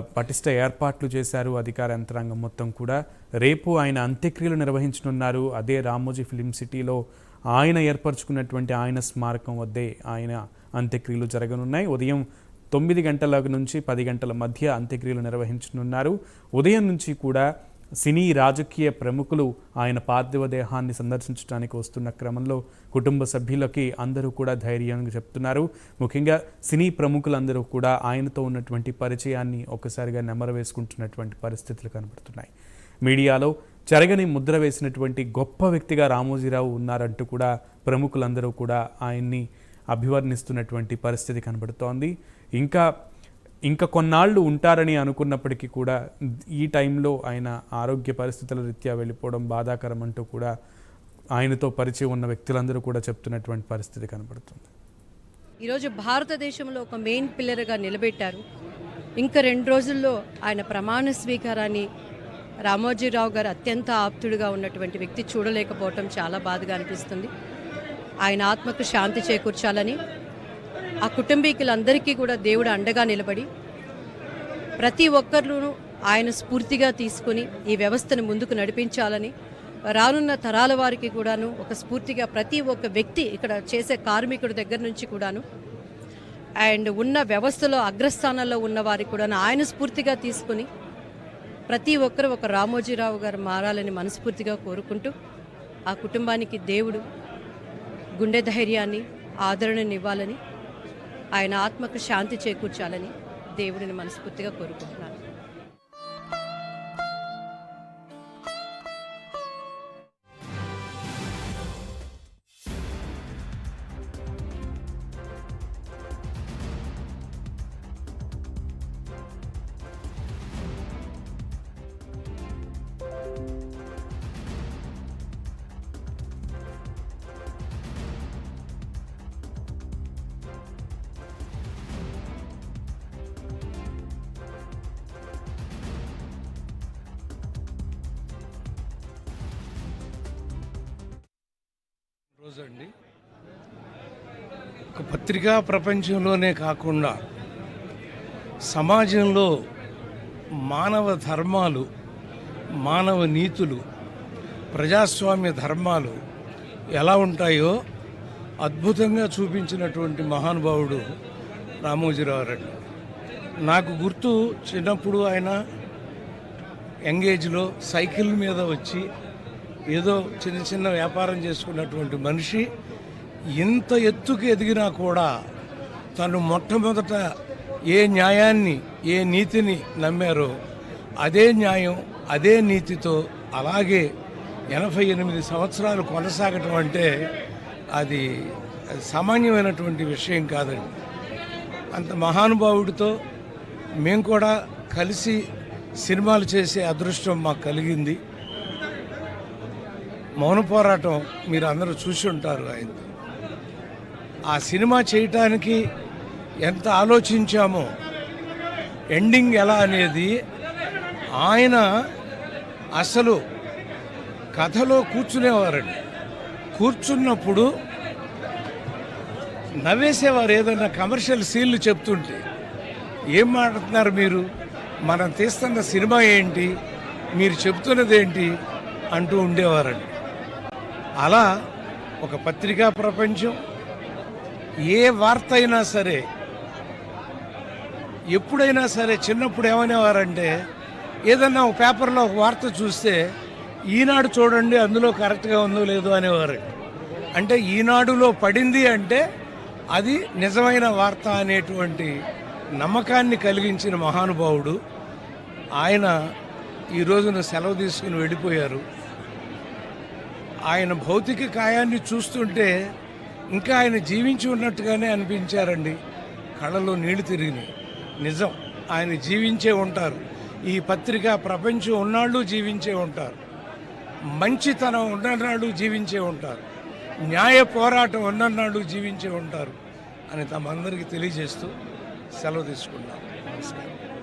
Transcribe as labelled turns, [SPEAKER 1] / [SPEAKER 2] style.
[SPEAKER 1] పటిష్ట ఏర్పాట్లు చేశారు అధికార యంత్రాంగం మొత్తం కూడా. రేపు ఆయన అంత్యక్రియలు నిర్వహించనున్నారు. అదే రామోజీ ఫిలిం సిటీలో ఆయన ఏర్పరచుకున్నటువంటి ఆయన స్మారకం వద్దే ఆయన అంత్యక్రియలు జరగనున్నాయి. ఉదయం తొమ్మిది గంటల నుంచి పది గంటల మధ్య అంత్యక్రియలు నిర్వహించనున్నారు. ఉదయం నుంచి కూడా సినీ రాజకీయ ప్రముఖులు ఆయన పార్థివ దేహాన్ని సందర్శించడానికి వస్తున్న క్రమంలో కుటుంబ సభ్యులకి అందరూ కూడా ధైర్యంగా చెప్తున్నారు. ముఖ్యంగా సినీ ప్రముఖులందరూ కూడా ఆయనతో ఉన్నటువంటి పరిచయాన్ని ఒక్కసారిగా నెమర వేసుకుంటున్నటువంటి పరిస్థితులు కనబడుతున్నాయి. మీడియాలో చెరగని ముద్ర వేసినటువంటి గొప్ప వ్యక్తిగా రామోజీరావు ఉన్నారంటూ కూడా ప్రముఖులందరూ కూడా ఆయన్ని అభివర్ణిస్తున్నటువంటి పరిస్థితి కనబడుతోంది. ఇంకా ఇంకా కొన్నాళ్ళు ఉంటారని అనుకున్నప్పటికీ కూడా ఈ టైంలో ఆయన ఆరోగ్య పరిస్థితుల రీత్యా వెళ్ళిపోవడం బాధాకరం అంటూ కూడా ఆయనతో పరిచయం ఉన్న వ్యక్తులందరూ కూడా చెప్తున్నటువంటి పరిస్థితి కనబడుతుంది.
[SPEAKER 2] ఈరోజు భారతదేశంలో ఒక మెయిన్ పిల్లర్గా నిలబెట్టారు. ఇంకా రెండు రోజుల్లో ఆయన ప్రమాణ స్వీకారాన్ని రామోజీరావు గారు అత్యంత ఆప్తుడిగా ఉన్నటువంటి వ్యక్తి చూడలేకపోవటం చాలా బాధగా అనిపిస్తుంది. ఆయన ఆత్మకు శాంతి చేకూర్చాలని ఆ కుటుంబీకులందరికీ కూడా దేవుడు అండగా నిలబడి ప్రతి ఒక్కరిలోనూ ఆయన స్ఫూర్తిగా తీసుకుని ఈ వ్యవస్థను ముందుకు నడిపించాలని రానున్న తరాల వారికి కూడాను ఒక స్ఫూర్తిగా ప్రతి ఒక్క వ్యక్తి ఇక్కడ చేసే కార్మికుడి దగ్గర నుంచి కూడాను అండ్ ఉన్న వ్యవస్థలో అగ్రస్థానాల్లో ఉన్న వారికి కూడాను ఆయన స్ఫూర్తిగా తీసుకుని ప్రతి ఒక్కరు ఒక రామోజీరావు గారు మారాలని మనస్ఫూర్తిగా కోరుకుంటూ ఆ కుటుంబానికి దేవుడు గుండె ధైర్యాన్ని ఆదరణని ఇవ్వాలని ఆయన ఆత్మకు శాంతి చేకూర్చాలని దేవుడిని మనస్ఫూర్తిగా కోరుకుంటున్నాను.
[SPEAKER 3] రోజండి ఒక పత్రికా ప్రపంచంలోనే కాకుండా సమాజంలో మానవ ధర్మాలు మానవ నీతులు ప్రజాస్వామ్య ధర్మాలు ఎలా ఉంటాయో అద్భుతంగా చూపించినటువంటి మహానుభావుడు రామోజీరావు రెడ్డి నాకు గుర్తు చిన్నప్పుడు ఆయన ఎంగేజ్లో సైకిల్ మీద వచ్చి ఏదో చిన్న చిన్న వ్యాపారం చేసుకున్నటువంటి మనిషి ఇంత ఎత్తుకు ఎదిగినా కూడా తను మొట్టమొదట ఏ న్యాయాన్ని ఏ నీతిని నమ్మారో అదే న్యాయం అదే నీతితో అలాగే ఎనభై ఎనిమిది సంవత్సరాలు కొనసాగటం అంటే అది అది సామాన్యమైనటువంటి విషయం కాదండి. అంత మహానుభావుడితో మేము కూడా కలిసి సినిమాలు చేసే అదృష్టం మాకు కలిగింది. మౌన పోరాటం మీరు అందరూ చూసి ఉంటారు ఆయన. ఆ సినిమా చేయటానికి ఎంత ఆలోచించామో ఎండింగ్ ఎలా అనేది ఆయన అసలు కథలో కూర్చునేవారండి. కూర్చున్నప్పుడు నవ్వేసేవారు ఏదైనా కమర్షియల్ సీన్లు చెప్తుంటే ఏం మాట్లాడుతున్నారు మీరు? మనం తీస్తున్న సినిమా ఏంటి? మీరు చెప్తున్నది ఏంటి? అంటూ ఉండేవారండి. అలా ఒక పత్రికా ప్రపంచం ఏ వార్త అయినా సరే ఎప్పుడైనా సరే చిన్నప్పుడు ఏమనేవారంటే ఏదన్నా ఒక పేపర్లో ఒక వార్త చూస్తే ఈనాడు చూడండి అందులో కరెక్ట్గా ఉందో లేదో అనేవారు. అంటే ఈనాడులో పడింది అంటే అది నిజమైన వార్త అనేటువంటి నమ్మకాన్ని కలిగించిన మహానుభావుడు. ఆయన ఈ రోజున సెలవు తీసుకుని వెళ్ళిపోయారు. ఆయన భౌతిక కాయాన్ని చూస్తుంటే ఇంకా ఆయన జీవించి ఉన్నట్టుగానే అనిపించారండి. కళ్ళలో నీళ్ళు తిరిగినాయి. నిజం ఆయన జీవించే ఉంటారు. ఈ పత్రిక ప్రపంచం ఉన్నాళ్ళు జీవించే ఉంటారు. మంచితనం ఉన్ననాడు జీవించే ఉంటారు. న్యాయ పోరాటం ఉన్ననాడు జీవించే ఉంటారు అని తమందరికీ తెలియజేస్తూ సెలవు తీసుకున్నాను నమస్కారం.